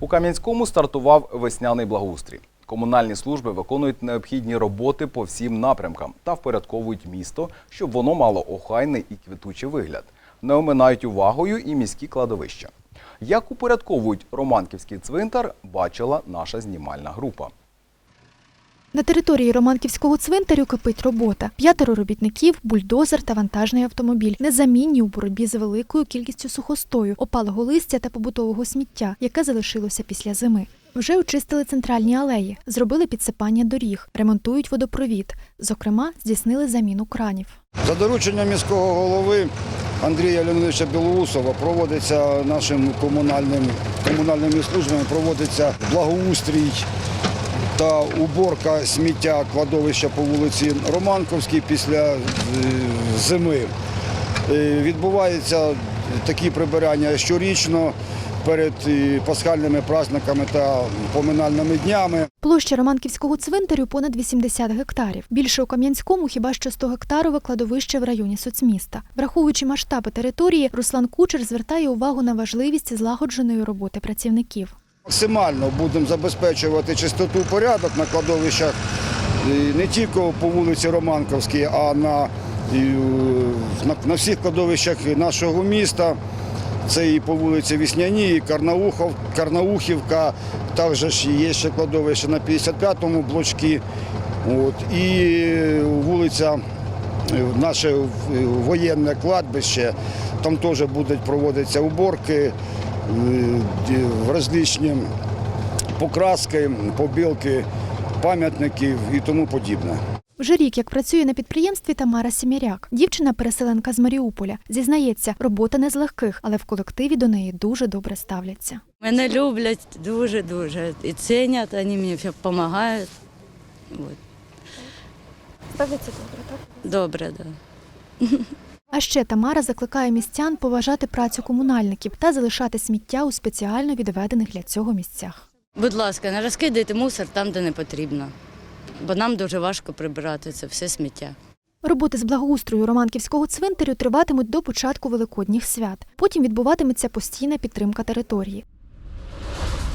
У Кам'янському стартував весняний благоустрій. Комунальні служби виконують необхідні роботи по всім напрямкам та впорядковують місто, щоб воно мало охайний і квітучий вигляд. Не оминають увагою і міські кладовища. Як упорядковують Романківський цвинтар, бачила наша знімальна група. На території Романківського цвинтарю кипить робота. П'ятеро робітників, бульдозер та вантажний автомобіль. Незамінні у боротьбі з великою кількістю сухостою, опалого листя та побутового сміття, яке залишилося після зими. Вже очистили центральні алеї, зробили підсипання доріг, ремонтують водопровід. Зокрема, здійснили заміну кранів. За дорученням міського голови Андрія Леонидовича Білоусова проводиться нашим комунальним, комунальними службами проводиться благоустрій та уборка сміття кладовища по вулиці Романковській після е, зими. Е, Відбуваються такі прибирання щорічно перед е, пасхальними праздниками та поминальними днями. Площа Романківського цвинтарю понад 80 гектарів. Більше у Кам'янському хіба що 100 гектарове кладовище в районі соцміста. Враховуючи масштаби території, Руслан Кучер звертає увагу на важливість злагодженої роботи працівників. Максимально будемо забезпечувати чистоту порядок на кладовищах. Е, не тільки по вулиці Романковській, а на, е, на, на всіх кладовищах нашого міста. Це і по вулиці Вісняній, і Карнаухов, Карнаухівка, також є ще кладовище на 55-му блочці. От, і вулиця, е, наше е, воєнне кладбище, там теж будуть проводитися уборки, е, в различні покраски, побілки пам'ятників і тому подібне. Вже рік, як працює на підприємстві Тамара Сіміряк. Дівчина переселенка з Маріуполя. Зізнається, робота не з легких, але в колективі до неї дуже добре ставляться. Мене люблять дуже-дуже. І цінять, вони мені все допомагають. Ставляться добре, так? Добре, так. Да. А ще Тамара закликає містян поважати працю комунальників та залишати сміття у спеціально відведених для цього місцях. Будь ласка, не розкидайте мусор там, де не потрібно. Бо нам дуже важко прибирати це все сміття. Роботи з благоустрою Романківського цвинтарю триватимуть до початку великодніх свят. Потім відбуватиметься постійна підтримка території.